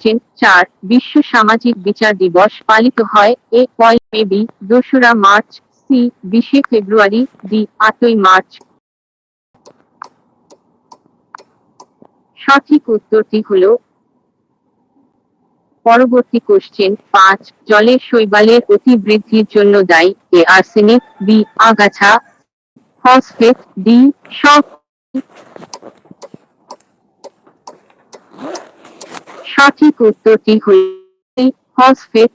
Chain চার, বিশ্ব সামাজিক বিচার দিবস পালিত হয় এ পয় মে বি, দোসরা মার্চ, সি, বিশে ফেব্রুয়ারি, ডি, আটই মার্চ। সঠিক উত্তরটি হল পরবর্তী কোশ্চেন পাঁচ জলের শৈবালের অতিবৃদ্ধির জন্য দায়ী এ আর্সেনিক, বি, আগাছা, ফসফেট, ডি, সব সঠিক উত্তরটি হল ফসফেট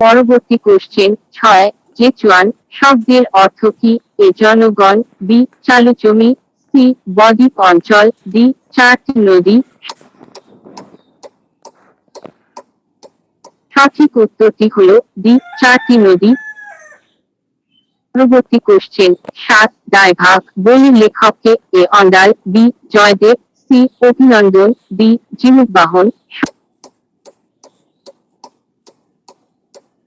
পরবর্তী কোশ্চেন ছয় যে চুয়ান শব্দের অর্থ কি? এ জনগণ, বি চালু জমি সি বদ্বীপ অঞ্চল, ডি চারটি নদী। সঠিক উত্তরটি হল, ডি চারটি নদী। পরবর্তী কোশ্চেন সাত, দায়ভাগ। বইয়ের লেখককে A Andal, B Jayadev C Abhinandan D Jimutavahana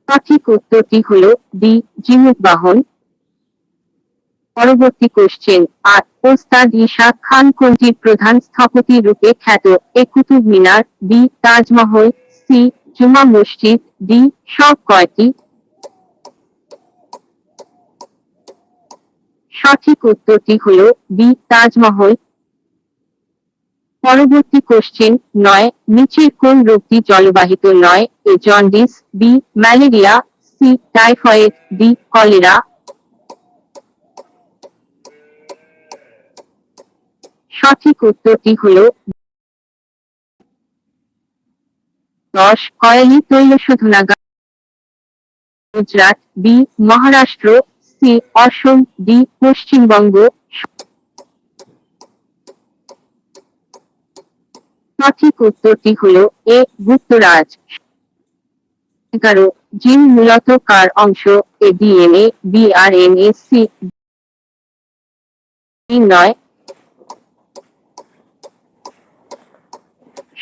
সঠিক উত্তরটি হল ডি জিমুক বাহন পরবর্তী কোশ্চেন আট ওস্তাদ ঈশা খান কোনটির প্রধান স্থপতি রূপে খ্যাত? A Qutub Minar B Taj Mahal, C Jama Masjid, D সব কয়টি? সঠিক উত্তরটি হল বি তাজমহল পরবর্তী কোশ্চেন নয়, নিচের কোন রোগটি জলবাহিত নয়? A jaundice B malaria C typhoid D cholera সঠিক উত্তরটি হল দশ, কয়ালি তৈল শোধনাগার Gujarat B Maharashtra C Assam D Paschimbanga. সঠিক উত্তরটি হল এ গুপ্তরাজ। এগারো জিন মূলত কার অংশ? এ ডিএনএ বিআরএনএ সি নয়।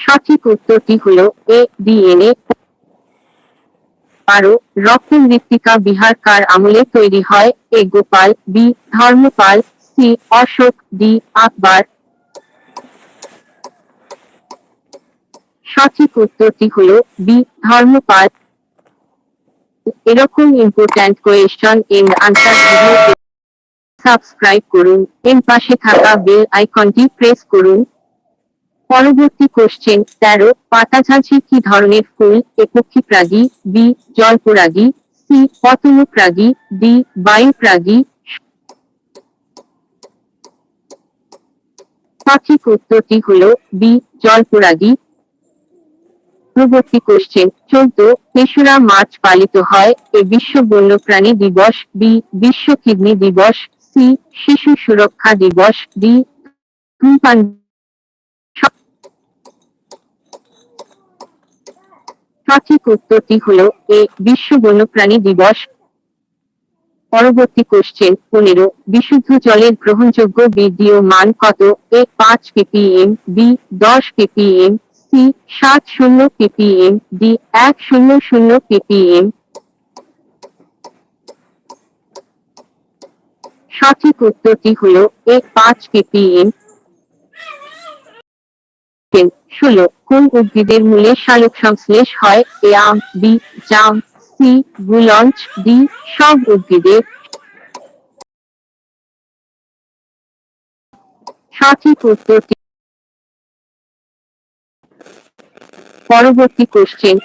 সঠিক উত্তরটি হল এ ডিএনএ বারো রক্ত মৃত্তিকা বিহার কার আমলে তৈরি হয়? A Gopal, B Dharmapal, C Ashok, D Akbar. সঠিক উত্তরটি হল বি, ধর্মপাত। এরকম important question and answer subscribe করুন। এর পাশে থাকা বেল আইকনটি প্রেস করুন। পরবর্তী কোশ্চেন তেরো, পাতাঝাঁঝি কি ধরনের ফুল? এ পক্ষীপ্রাগী বি, জলপরাগী, সি, পতনপ্রাগী, ডি, বায়ুপ্রাগী। সঠিক উত্তরটি হল বি, জলপরাগী পূর্ববর্তী কোশ্চেন চৌদ্দ তেসরা মার্চ পালিত হয় এ বিশ্ব বন্যপ্রাণী দিবস বি বিশ্ব কিডনি দিবস সি শিশু সুরক্ষা দিবস ডি ধূমপান সঠিক উত্তরটি হল এ, বিশ্ব বন্যপ্রাণী দিবস। পরবর্তী কোশ্চেন পনেরো, বিশুদ্ধ জলের গ্রহণযোগ্য বিডিও মান কত? এ, পাঁচ পিপিএম বি দশ পিপিএম সি সাত শূন্য পিপিএম ডি এক শূন্য শূন্য পিপিএম সঠিক উত্তরটি হল এ পাঁচ পিপিএম ষোলো, কোন উদ্ভিদের মূলে সালোক সংশ্লেষ হয়? এ আম, বি জাম, সি গুলঞ্চ, ডি সব উদ্ভিদের। সঠিক উত্তরটি পরবর্তী কোশ্চেন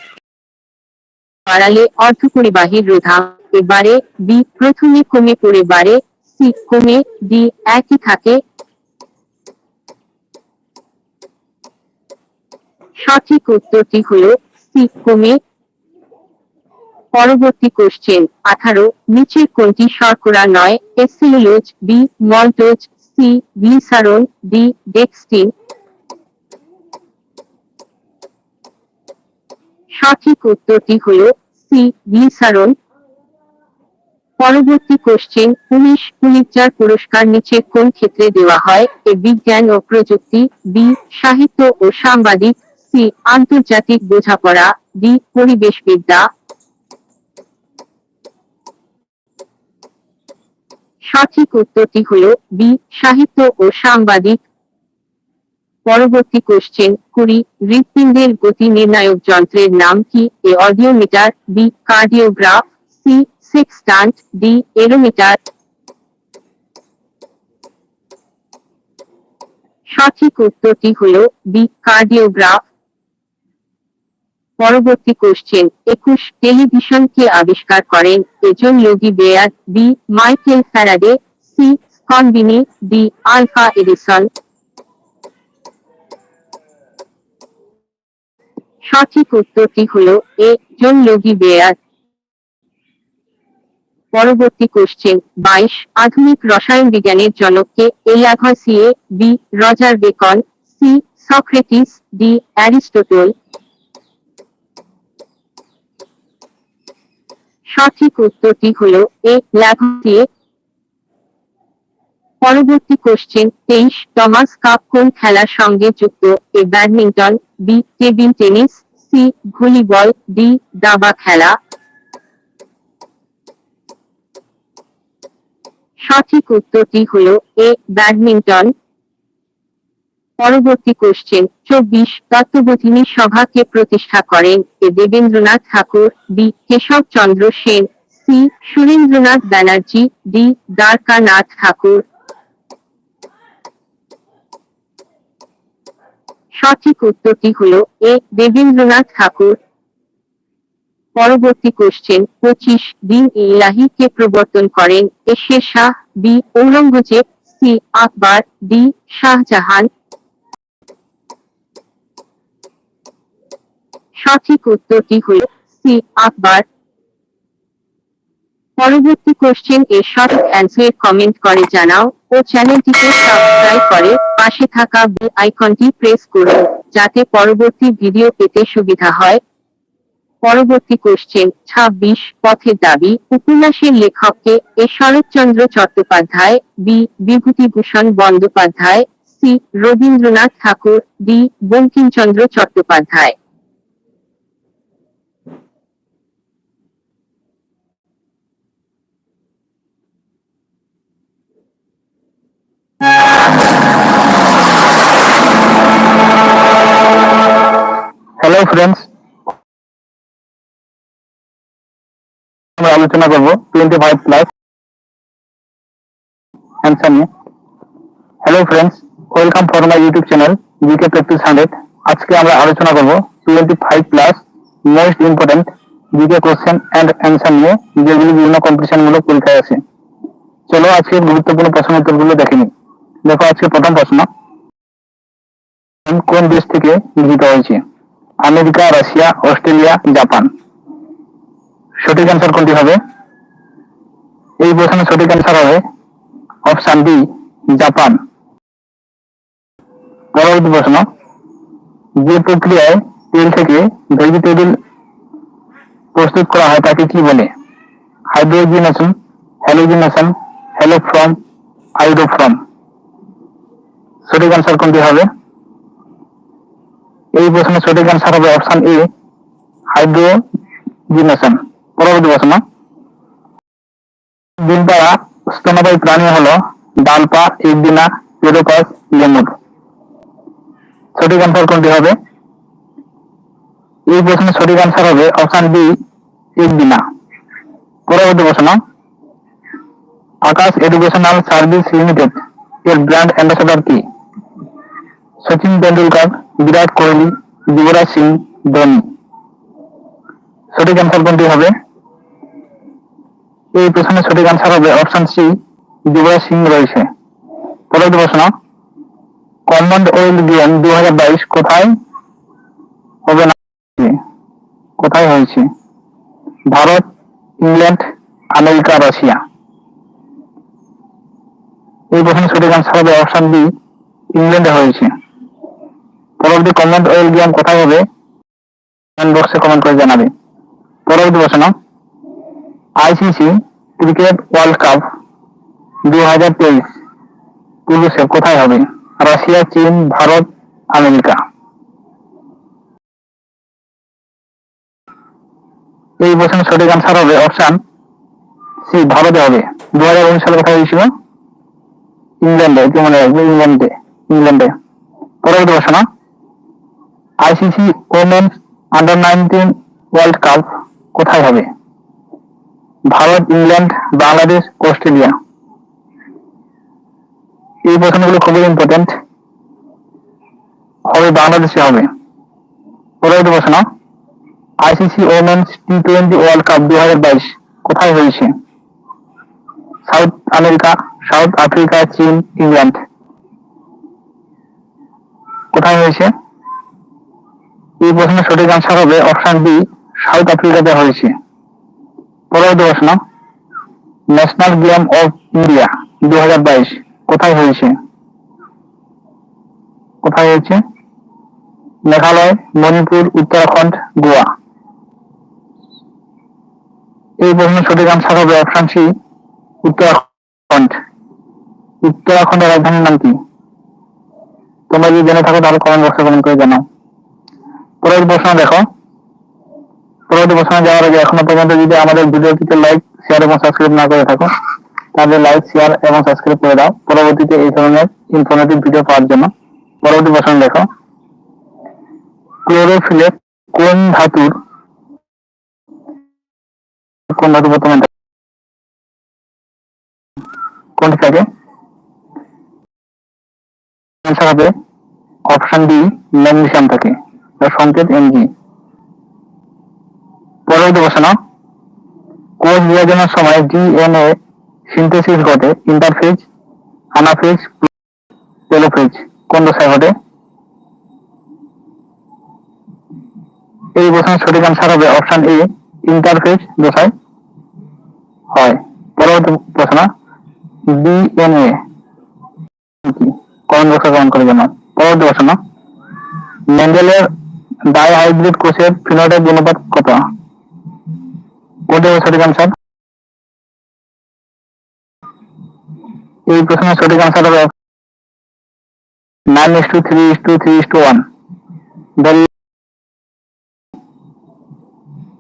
বাড়ালে অর্ধপরিবাহীর রোধা এবারে বি প্রথমে কমে পড়ে বাড়ে সি কমে ডি একই থাকে। সঠিক উত্তরটি হল সি কমে। পরবর্তী কোশ্চেন আঠারো, নিচের কোনটি শর্করা নয়? A cellulose B maltose C glycerin D dextrin সঠিক উত্তরটি হল সি গ্লিসারন পরবর্তী কোশ্চেন উনিশ পুলিৎজার পুরস্কার নিচে কোন ক্ষেত্রে দেওয়া হয়? এ, বিজ্ঞান ও প্রযুক্তি বি সাহিত্য ও সাংবাদিক সি আন্তর্জাতিক বোঝাপড়া ডি পরিবেশবিদ্যা সঠিক উত্তরটি হল বি সাহিত্য ও সাংবাদিক পরবর্তী কোশ্চেন কুড়ি হৃৎপিণ্ডের গতি নির্ণায়ক যন্ত্রের নাম কি? A audiometer B cardiograph C sextant D aerometer সঠিক উত্তরটি হল বি কার্ডিওগ্রাফ পরবর্তী কোশ্চেন একুশ টেলিভিশন কে আবিষ্কার করেন? A John Logie Baird B Michael Faraday C Schonbein D Alva Edison. সঠিক উত্তরটি হল এ জন লোগি বেয়ার। পরবর্তী কোশ্চেন বাইশ, আধুনিক রসায়ন বিজ্ঞানের জনককে A Lavoisier B, Roger Bacon, C, Socrates, D, Aristotle. সঠিক উত্তরটি হল এ ল্যাভাসিয়ে পরবর্তী কোশ্চেন তেইশ, টমাস কাপ কোন খেলার সঙ্গে যুক্ত? A badminton, B, table tennis, C, volleyball, D, দাবা খেলা। সঠিক উত্তরটি হল এ, ব্যাডমিন্টন। পরবর্তী কোশ্চেন চব্বিশ, তত্ত্ববোধিনী সভাকে প্রতিষ্ঠা করেন? A, Debendranath Thakur, B Keshab Chandra Sen, C, Surendranath Banerjee, D, Dwarkanath Thakur. সঠিক উত্তরটি হল এ দেবেন্দ্রনাথ ঠাকুর। পরবর্তী কোশ্চেন পঁচিশ দিন ইলাহি কে প্রবর্তন করেন A Sher Shah, B Aurangzeb, C Akbar, D Shahjahan. সঠিক উত্তরটি হল সি আকবর পরবর্তী কোশ্চেন এর সঠিক অ্যান্সার কমেন্ট করে জানাও ও চ্যানেলটিকে সাবস্ক্রাইব করে পাশে থাকা বেল আইকনটি প্রেস করুন যাতে পরবর্তী ভিডিও পেতে সুবিধা হয়। পরবর্তী কোশ্চেন ২৬ পথের দাবি, উপন্যাসের লেখককে A Saratchandra Chattopadhyay, B, Bibhutibhushan Bandyopadhyay, C, Rabindranath Thakur, D, Bankimchandra Chattopadhyay. Hello friends আমরা আলোচনা করব টোয়েন্টি ফাইভ প্লাস অ্যান্সার নিয়ে hello friends welcome for my YouTube channel GK practice hundred আজকে আমরা আলোচনা করব twenty five plus most important GK question and answer নিয়ে, যেগুলি বিভিন্ন কম্পিটিশন মূলক পরীক্ষায় আছে চলো আজকের গুরুত্বপূর্ণ প্রশ্ন উত্তরগুলো দেখে নিই। দেখো আজকে প্রথম প্রশ্ন। কোন দেশ থেকে গৃহীত হয়েছে? America, Russia, Australia, Japan. সঠিক অ্যান্সার কোনটি হবে? এই প্রশ্নের সঠিক অ্যান্সার হবে অপশন বি জাপান। পরবর্তী প্রশ্ন, যে প্রক্রিয়ায় তেল থেকে ভেজিটেবল প্রস্তুত করা হয় তাকে কি বলে? হাইড্রোজিনেশন, হ্যালোজিনেশন, হ্যালোফ্রম আইডোফ্রম সঠিক অ্যান্সার কোনটি হবে? এই প্রশ্নের সঠিক অ্যান্সার হবে অপশন এ হাইড্রোজিনেশন পরবর্তী প্রশ্ন। ডিমপাড়া স্তনবায়ী প্রাণী হলো ডালপা একদিনা পেরোকাস লেমুর। সঠিক অ্যান্সার কোনটি হবে? এই প্রশ্নের সঠিক অ্যান্সার হবে অপশন বি একদিনা পরবর্তী প্রশ্ন। আকাশ এডুকেশনাল সার্ভিস লিমিটেড এর ব্র্যান্ড অ্যাম্বাসেডর কি? সচিন তেন্ডুলকার, বিরাট কোহলি, যুবরাজ সিং, ধোনি। সঠিক অ্যান্সার কোনটি হবে? এই প্রশ্নের সঠিক অ্যান্সার হবে অপশন সি যুবরাজ সিং রয়েছে। পরবর্তী প্রশ্ন কমনওয়েলথ গেম দু হাজার বাইশ কোথায় হবে না কোথায় হয়েছে? Bharat, England, America, Russia. এই প্রশ্নের সঠিক অ্যান্সার হবে অপশন বি ইংল্যান্ডে হয়েছে। পরবর্তী কমেন্ট ওয়েল গেম কোথায় হবে? কমেন্ট বক্সে কমেন্ট করে জানাবে। পরবর্তী প্রশ্ন। আইসিসি ক্রিকেট ওয়ার্ল্ড কাপ দু হাজার তেইশ পুরুষে কোথায় হবে? রাশিয়া, চীন, ভারত, আমেরিকা। এই প্রশ্নের সঠিক আনসার হবে অপশন সি, ভারতে হবে। দু হাজার উনিশ সালে কোথায় হয়েছিল? ইংল্যান্ডে, কি মনে রাখবে? ইংল্যান্ডে ইংল্যান্ডে। পরবর্তী প্রশ্ন। ICC women's under nineteen world cup কোথায় হবে? Bharat, England, Bangladesh, Australia. এই প্রশ্নগুলো খুবই ইম্পর্টেন্ট হবে বাংলাদেশে হবে। পরবর্তী প্রশ্ন ICC women's T twenty world cup দু হাজার বাইশ কোথায় হয়েছে? সাউথ আমেরিকা, সাউথ আফ্রিকা, চীন, ইংল্যান্ড। কোথায় হয়েছে? এই প্রশ্নের সঠিক আনসার হবে অপশন বি সাউথ আফ্রিকাতে হয়েছে। পরবর্তী প্রশ্ন ন্যাশনাল গেম অফ ইন্ডিয়া দু হাজার বাইশ কোথায় হয়েছে? কোথায় হয়েছে? মেঘালয়, মণিপুর, উত্তরাখণ্ড, গোয়া। এই প্রশ্নের সঠিক আনসার হবে অপশন সি উত্তরাখণ্ড। উত্তরাখণ্ডের রাজধানীর নাম কি? তোমরা যদি জেনে থাকো তাহলে কমেন্ট বক্সে কমেন্ট করে জানাও। পরের প্রশ্ন দেখো। পরবর্তী প্রশ্নে যাওয়ার আগে এখনও পর্যন্ত যদি আমাদের ভিডিওটিতে লাইক শেয়ার এবং সাবস্ক্রাইব না করে থাকো, তাহলে লাইক শেয়ার এবং সাবস্ক্রাইব করে দাও। পরবর্তীতে এই ধরনের ইনফরমেটিভ ভিডিও পাওয়ার জন্য। পরবর্তী প্রশ্ন দেখো। ক্লোরোফিলে কোন ধাতুর কোন ধাতু বর্তমান কোনটি থাকে? অপশন ডি ম্যাগনেসিয়াম থাকে। তার সংকেত এমজি পরবর্তী প্রশ্ন কোষ বিভাজনের সময় ডিএনএ সিনথেসিস ঘটে ইন্টারফেজ আনাফেজ টেলোফেজ কোন দশায় ঘটে? এই প্রশ্নের সঠিক আনসার হবে অপশন এ ইন্টারফেজ দশায় হয়। পরবর্তী প্রশ্ন ডিএনএ কমেন্ট বক্সে কমেন্ট করে জানাও পরবর্তী প্রশ্ন মেন্ডেলের ডাই হাইব্রিড কোষের ফিনোটাইপ অনুপাত কত? কোনটি সঠিক আনসার এই প্রশ্নের সঠিক আনসার হবে nine is two three is three is one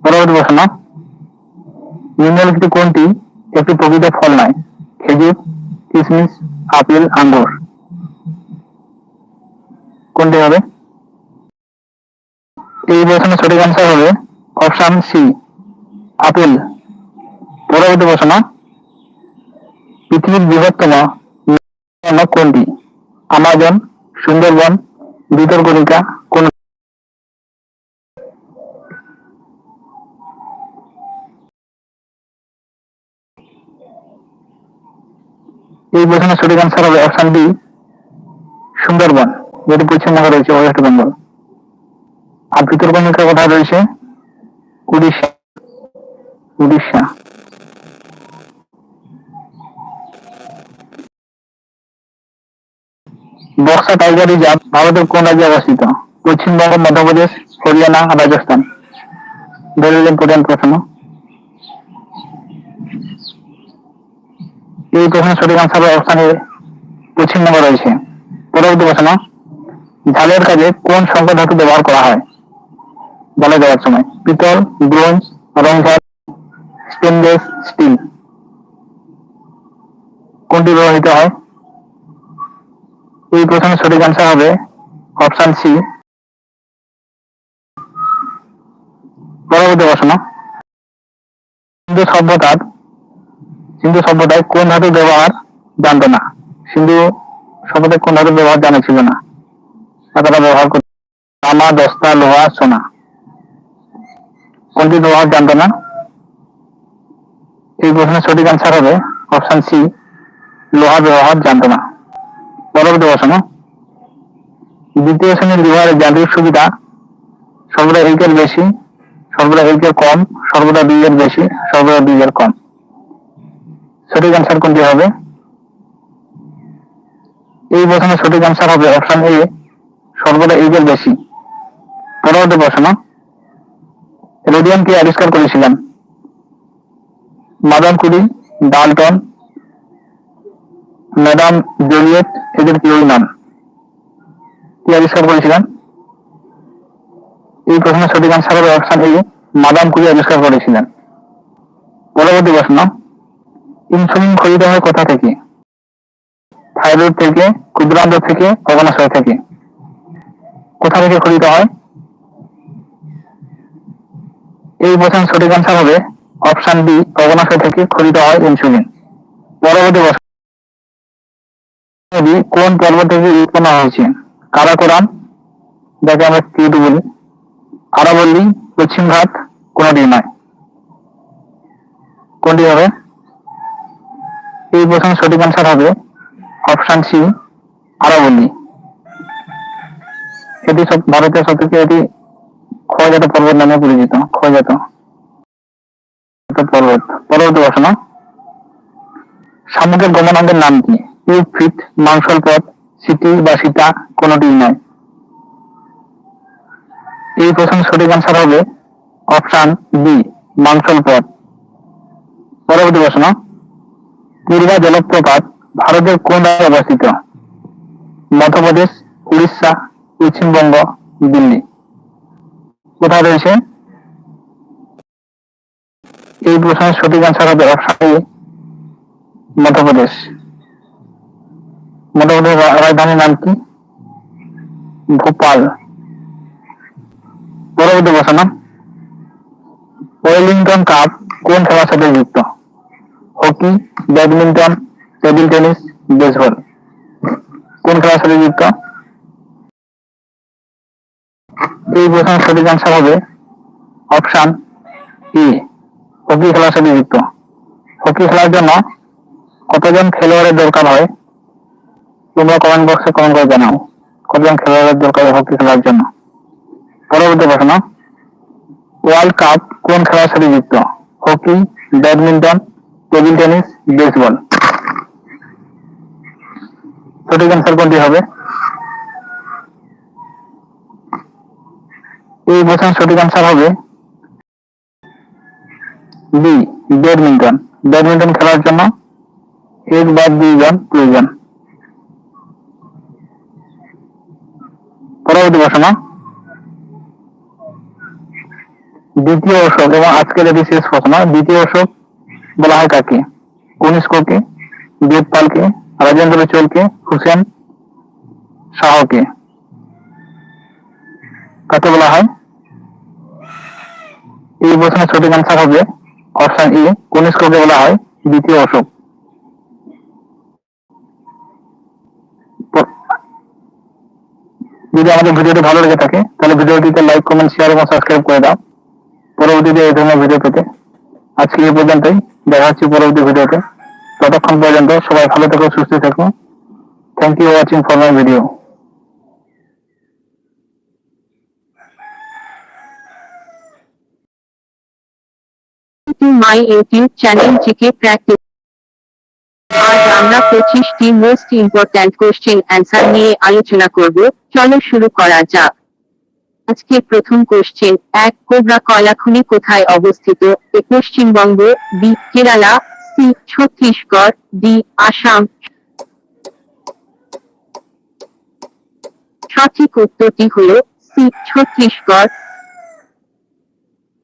পরবর্তী প্রশ্ন, নিম্নলিখিত কোনটি একটি প্রকৃত ফল নয়, খেজুর কিশমিশ আপেল, আঙ্গুর। কোনটি হবে এই প্রশ্নের সঠিক আনসার হবে অপশন সি আপেল। পরবর্তী প্রশ্ন, পৃথিবীর বৃহত্তম কোনটি? আমাজন, সুন্দরবন, বিতর্কনিকা, কোন এই প্রশ্নের সঠিক আনসার হবে অপশন ডি সুন্দরবন। যেটি পশ্চিমবঙ্গে রয়েছে ওয়েস্ট বেঙ্গল। আর ভিতরকণিকা কোথায় রয়েছে উড়িষ্যা। উড়িষ্যা। বক্সা টাইগার রিজার্ভ ভারতের কোন রাজ্যে অবস্থিত? পশ্চিমবঙ্গ, মধ্যপ্রদেশ, হরিয়ানা, রাজস্থান। ভেরি ইম্পর্টেন্ট প্রশ্ন। এই প্রশ্নের সঠিক আনসার অবস্থানে পশ্চিমবঙ্গ রয়েছে। পরবর্তী প্রশ্ন, ঝালের কাজে কোন সংকট ধাতু ব্যবহার করা হয়? বলে দেওয়ার সময়। পিতল, ব্রোঞ্জ রংঝাল স্টেনলেস স্টিল। কোনটি ব্যবহৃত হয়? এই প্রশ্নের সঠিক আনসার হবে অপশন সি পরবর্তী প্রশ্ন। সিন্ধু সভ্যতার সিন্ধু সভ্যতায় কোন ধাতুর ব্যবহার জানতো না? সিন্ধু সভ্যতায় কোন ধাতুর ব্যবহার জানা ছিল না। তারা ব্যবহার করত তামা, দস্তা, লোহা, সোনা। কোনটি ব্যবহার জানতো না। এই প্রশ্নের সঠিক আনসার হবে অপশন সি লোহা ব্যবহার জানতো না। পরবর্তী প্রশ্ন। দ্বিতীয় শ্রেণির বিভাগের যান্ত্রিক সুবিধা, সর্বদা একের বেশি, সর্বদা একের কম, সর্বদা দুই এর বেশি, সর্বদা দুই এর কম। সঠিক আনসার কোনটি হবে? এই প্রশ্নের সঠিক আনসার হবে অপশন এ সর্বদা একের বেশি। পরবর্তী প্রশ্ন। রেডিয়াম কে আবিষ্কার করেছিলেন। Madam Curie Dalton, madam Juliet, এদের কেউই নন কি আবিষ্কার করেছিলেন? এই প্রশ্নের সঠিক আনসার হবে অপশন এ মাদাম কুরি আবিষ্কার করেছিলেন। পরবর্তী প্রশ্ন, ইনসুলিন খরিদ হয় কোথা থেকে? থাইরয়েড থেকে, ক্ষুদ্রান্ত থেকে অগনাশয় থেকে। কোথা থেকে খরিত হয়? এই প্রশ্ন সঠিক অ্যান্সার হবে। অপশন বি অবনাশয় থেকে খরিত হয় ইনসুলিন। পরবর্তী নদী কোন পর্বত থেকে উৎপন্ন হয়েছে? কারাকোরাম যাকে আমরা কিউটু বলি। আরাবল্লী পশ্চিম ঘাট কোনটি নয়। কোনটি হবে? এই প্রশ্ন সঠিক অ্যান্সার হবে। অপশন সি আরাবল্লী এটি সব ভারতের সব থেকে এটি ক্ষয়জাত পর্বত নামে পরিচিত ক্ষয়জাত পর্বত। পরবর্তী প্রশ্ন। সামুদ্রিক গমনাঙ্গের নাম কি? ইউফিট মাংসল পথ সিটি বা সীতা কোনটি নয়। এই প্রশ্ন সঠিক অ্যান্সার হবে অপশন বি মাংসল পথ পরবর্তী প্রশ্ন। পূর্বা জলপ্রপাত ভারতের কোন রাজ্যে অবস্থিত? মধ্যপ্রদেশ, উড়িষ্যা, পশ্চিমবঙ্গ, দিল্লি। কোথায় রয়েছে? এই প্রশ্নের সঠিক অ্যান্সার হবে অপশন মধ্যপ্রদেশ। মধ্যপ্রদেশ রাজধানীর নাম কি? ভোপাল। পরবর্তী প্রশ্ন ওয়েলিংটন কাপ কোন খেলার সাথে যুক্ত? Hockey, badminton, table tennis, baseball. কোন খেলার সাথে যুক্ত? এই প্রশ্নের সঠিক অ্যান্সার হবে। অপশন ই হকি খেলার সাথে যুক্ত। হকি খেলার জন্য কতজন খেলোয়াড়ের দরকার হয়, তোমরা কমেন্ট বক্সে কমেন্ট করে জানাও। কতজন খেলোয়াড়ের দরকার হয় হকি খেলার জন্য। পরবর্তী প্রশ্ন ওয়ার্ল্ড কাপ কোন খেলার সাথে যুক্ত? Hockey, badminton, table tennis baseball সঠিক অ্যান্সার কোনটি হবে? এই প্রশ্নের সঠিক অ্যান্সার হবে বি ব্যাডমিন্টন ব্যাডমিন্টন খেলার জন্য এক বা দুইজন প্রয়োজন। পরবর্তী প্রশ্ন। দ্বিতীয় অশোক এবং আজকের এটি শেষ প্রশ্ন। দ্বিতীয় অশোক বলা হয় কাকে? কনিষ্ককে দেবপালকে? রাজেন্দ্র চোলকে হুসেন শাহকে? কাকে বলা হয়? এই প্রশ্নের সঠিক অ্যান্সার হবে অপশন এ কনিষ্ককে বলা হয় দ্বিতীয় অশোক। যদি আমাদের ভিডিওটি ভালো লেগে থাকে, তাহলে ভিডিওটিতে লাইক কমেন্ট শেয়ার এবং সাবস্ক্রাইব করে দাও। পরবর্তীতে এই ধরনের ভিডিও পেতে। আজকে এই পর্যন্তই। দেখা হচ্ছে পরবর্তী ভিডিওতে। ততক্ষণ পর্যন্ত সবাই ভালো থেকো, সুস্থ থেকো। Thank you watching for my video to my YouTube channel GK practice আজ আমরা পঁচিশটি মোস্ট ইম্পর্ট্যান্ট কোশ্চেন অ্যান্সার নিয়ে আলোচনা করব। চলো শুরু করা যাক। আজকে প্রথম কোশ্চেন এক কোবরা কয়লাখনি কোথায় অবস্থিত? A Paschimbanga B Kerala C Chhattisgarh D Assam. সঠিক উত্তরটি হল সি ছত্তিশগড়।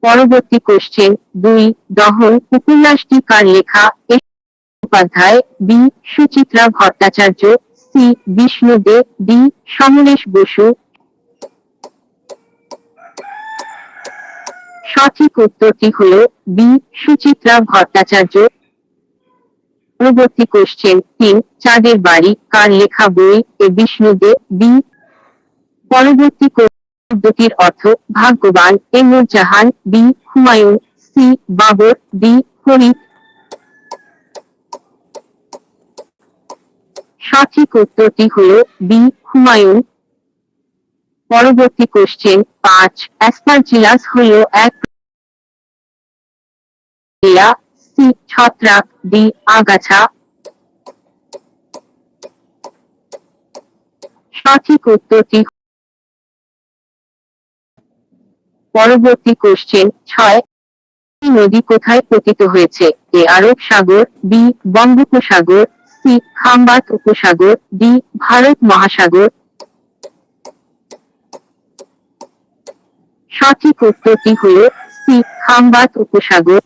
পরবর্তী কোশ্চেন দুই দহন উপন্যাসটি কার লেখা Upadhyay, B, Suchitra Bhattacharya, C Bishnu Dey D Samaresh Basu. সঠিক উত্তরটি হল বি, সুচিত্রা ভট্টাচার্য। পরবর্তী কোশ্চেন তিন, চাঁদের বাড়ি, কার লেখা বই, এ বিষ্ণু দে বি। পরবর্তী শব্দটির অর্থ ভাগ্যবান। A Nurjahan B, Humayun, C, Babur, D Farid সঠিক উত্তরটি হল বি, হুমায়ুন। পরবর্তী কোশ্চেন পাঁচ। অ্যাসপারজিলাস হল এক সি, ছত্রাক, ডি, আগাছা। সঠিক উত্তরটি পরবর্তী কোশ্চেন ছয় নদী কোথায় পতিত হয়েছে? এ আরব সাগর, বি বঙ্গোপসাগর, সি খাম্বাত উপসাগর, ডি ভারত মহাসাগর। সঠিক উত্তরটি হল সি খাম্বাত উপসাগর।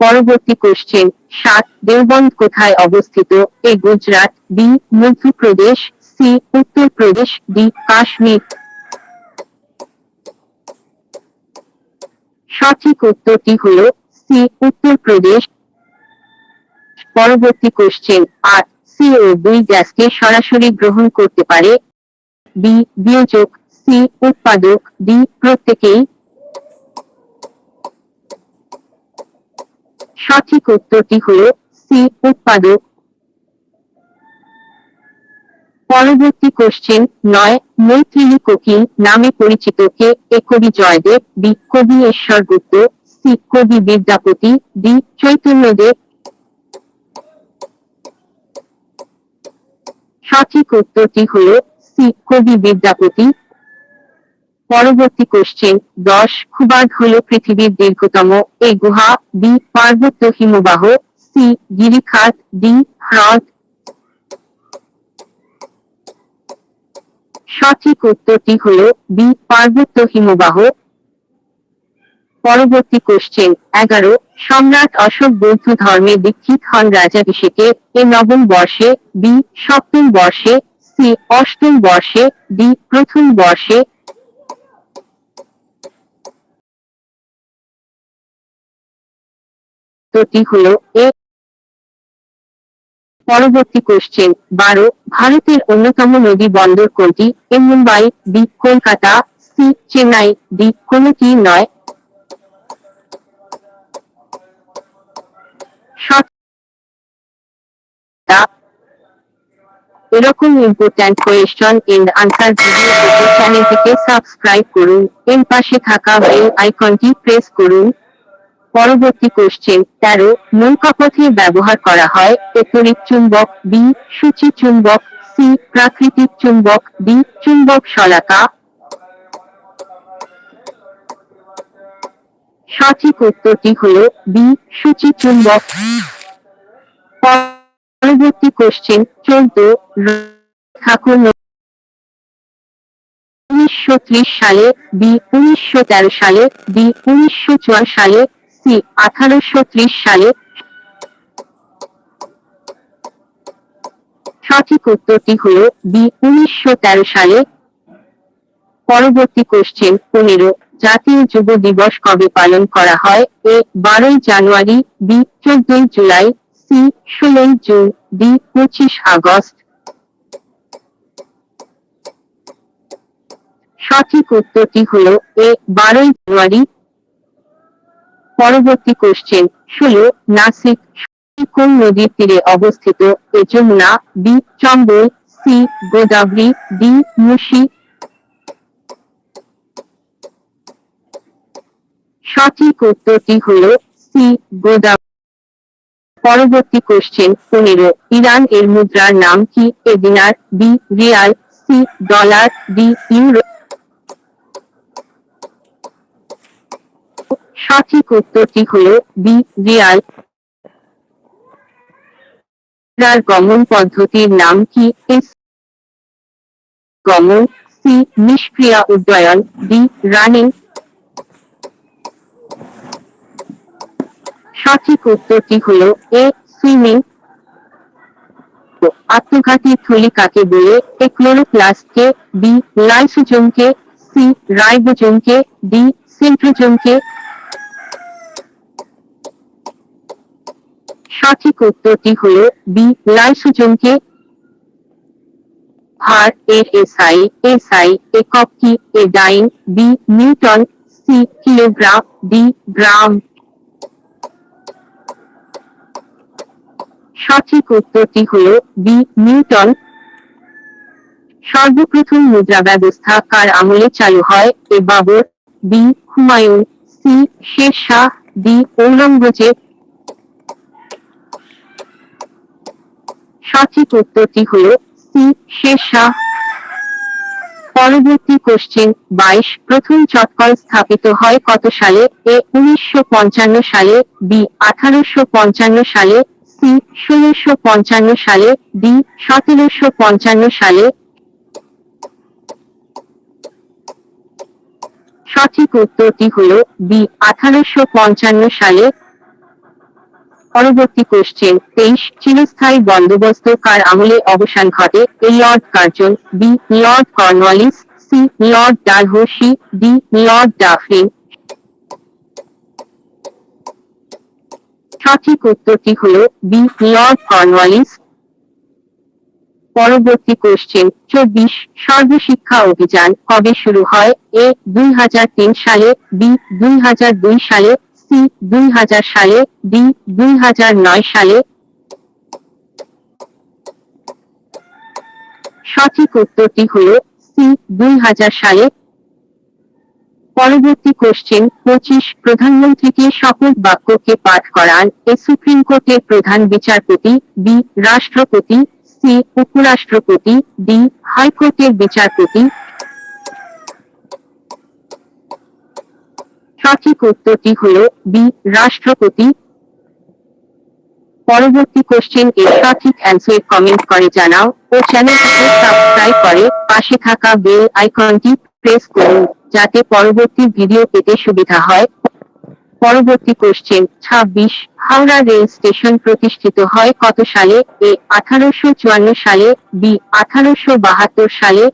পরবর্তী কোশ্চেন সাত, দেওবন্দ কোথায় অবস্থিত? A Gujarat, B Madhya Pradesh, C Uttar Pradesh, D Kashmir. সঠিক উত্তরটি হল সি উত্তরপ্রদেশ পরবর্তী কোশ্চেন আর সি ও দুই গ্যাসকে সরাসরি গ্রহণ করতে পারে। বি বিয়োজক সি উৎপাদক ডি প্রত্যেকেই। সঠিক উত্তরটি হল সি উৎপাদক। পরবর্তী কোশ্চেন নয় মৈত্রী কোকিল নামে পরিচিত কে? এ কবি জয়দেব, বি কবি ঈশ্বর গুপ্ত, সি কবি বিদ্যাপতি, ডি চৈতন্যদেব। সঠিক উত্তরটি হল সি কবি বিদ্যাপতি। পরবর্তী কোশ্চেন দশ খুবাদ হল পৃথিবীর দীর্ঘতম এই গুহা, বি পার্বত্য হিমবাহ, সি গিরিখাত, ডি হ্রদ সঠিক উত্তরটি হল বি, পার্বত্য হিমবাহ। পরবর্তী কোশ্চেন এগারো, সম্রাট অশোক বৌদ্ধ ধর্মে দীক্ষিত হন রাজাভিষেকে এ নবম বর্ষে, বি, সপ্তম বর্ষে, সি, অষ্টম বর্ষে, ডি, প্রথম বর্ষে। উত্তরটি হল এ পরবর্তী কোশ্চেন বারো, ভারতের অন্যতম নদী বন্দর কোনটি? A Mumbai, B Kolkata, C Chennai, D কোনটি নয়। এরকম important question and answer video চ্যানেলটিকে সাবস্ক্রাইব করুন। এর পাশে থাকা বেল আইকনটি প্রেস করুন। পরবর্তী কোশ্চেন তেরো নৌকাপথে ব্যবহার করা হয়। এতরিক চুম্বক বি সূচি চুম্বক সি প্রাকৃতিক চুম্বক ডি চুম্বক শলাকা। সঠিক উত্তরটি হল বি সূচি চুম্বক। পরবর্তী কোশ্চেন চৌদ্দ ঠাকুর উনিশশো সালে বি উনিশশো তেরো সালে ডি উনিশশো সালে সি আঠারোশো সালে সঠিক উত্তরটি হল বি, উনিশশো সালে। পরবর্তী কোশ্চেন পনেরো, জাতীয় যুব দিবস কবে পালন করা হয়? এ, বারোই জানুয়ারি, বি, চোদ্দই জুলাই, সি, ষোলোই জুন, ডি, পঁচিশ আগস্ট। সঠিক উত্তরটি হল এ, বারোই জানুয়ারি পরবর্তী কোশ্চেন ষোলো নাসিক কোন নদীর তীরে অবস্থিত? A Yamuna, B Chambal, C Godavari, D Musi. সঠিক উত্তরটি হল সি গোদাবরী। পরবর্তী কোশ্চেন পনেরো ইরান এর মুদ্রার নাম কি? A dinar, B riyal, C dollar, D euro. সঠিক উত্তরটি হল বি রিয়াল মুদ্রার গমন পদ্ধতির নাম কি? এস। গমন সি। নিষ্ক্রিয়া উড্ডয়ন। ডি। রানিং। সঠিক উত্তরটি হল এ। সুইমিং। আত্মঘাতী থলি কাকে বলে এ ক্লোরোপ্লাস্টকে বি। লাইসোজোমকে, সি। রাইবোজোমকে, ডি। সেন্ট্রোজোমকে সঠিক উত্তরটি হল বি লাইসোজোমকে ভার এর এসআই এসআই একক কি? A dyne B newton C kilogram D gram. সঠিক উত্তরটি হল বি নিউটন। সর্বপ্রথম মুদ্রা ব্যবস্থা কার আমলে চালু হয়? A Babur B Humayun C Sher Shah D Aurangzeb সঠিক উত্তরটি হল সি শাহ পরবর্তী কোশ্চেন বাইশ। প্রথম চটকল স্থাপিত হয় কত সালে? এ উনিশশো সালে, বি আঠারোশো সালে, সি ষোলোশো সালে, ডি সতেরোশো পঞ্চান্ন সালে। সঠিক উত্তরটি হল বি আঠারোশো পঞ্চান্ন সালে পরবর্তী কোশ্চেন তেইশ, চিরস্থায়ী বন্দোবস্ত কার আমলে অবসান ঘটে? A Lord Curzon B Lord Cornwallis C Lord Dalhousie D Lord Dufferin সঠিক উত্তরটি হল বি লর্ড কর্নওয়ালিস পরবর্তী কোশ্চেন চব্বিশ, সর্বশিক্ষা অভিযান কবে শুরু হয়? এ দুই হাজার তিন সালে বি দুই হাজার দুই সালে সি দুই সালে ডি দুই সালে। সঠিক উত্তরটি হল সি দুই সালে। পরবর্তী কোশ্চেন পঁচিশ প্রধানমন্ত্রীকে শপথ বাক্যকে পাঠ করান। এ সুপ্রিম কোর্টের প্রধান বিচারপতি, বি রাষ্ট্রপতি, সি উপরাষ্ট্রপতি, ডি হাইকোর্টের বিচারপতি সঠিক উত্তরটি হল বি, রাষ্ট্রপতি। পরবর্তী কোশ্চেন এর সঠিক অ্যান্সার কমেন্ট করে জানাও ও চ্যানেলটিকে সাবস্ক্রাইব করে পাশে থাকা বেল আইকনটি প্রেস করুন যাতে পরবর্তী ভিডিও পেতে সুবিধা হয়। পরবর্তী কোশ্চেন ছাব্বিশ, হাওড়া রেল স্টেশন প্রতিষ্ঠিত হয় কত সালে? এ, আঠারোশো চুয়ান্ন সালে, বি, আঠারোশো বাহাত্তর সালে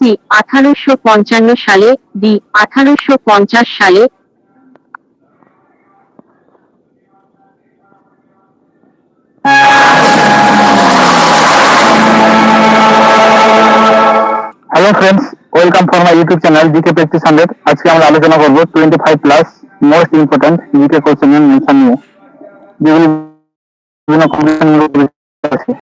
সি আঠারোশো পঞ্চান্ন সালে, ডি আঠারোশো পঞ্চাশ সালে। Hello friends welcome for my YouTube channel GK practice hundred আজকে আমরা আলোচনা করব twenty five plus most important GK question নিয়ে। যেগুলি বিভিন্ন কম্পিটিশন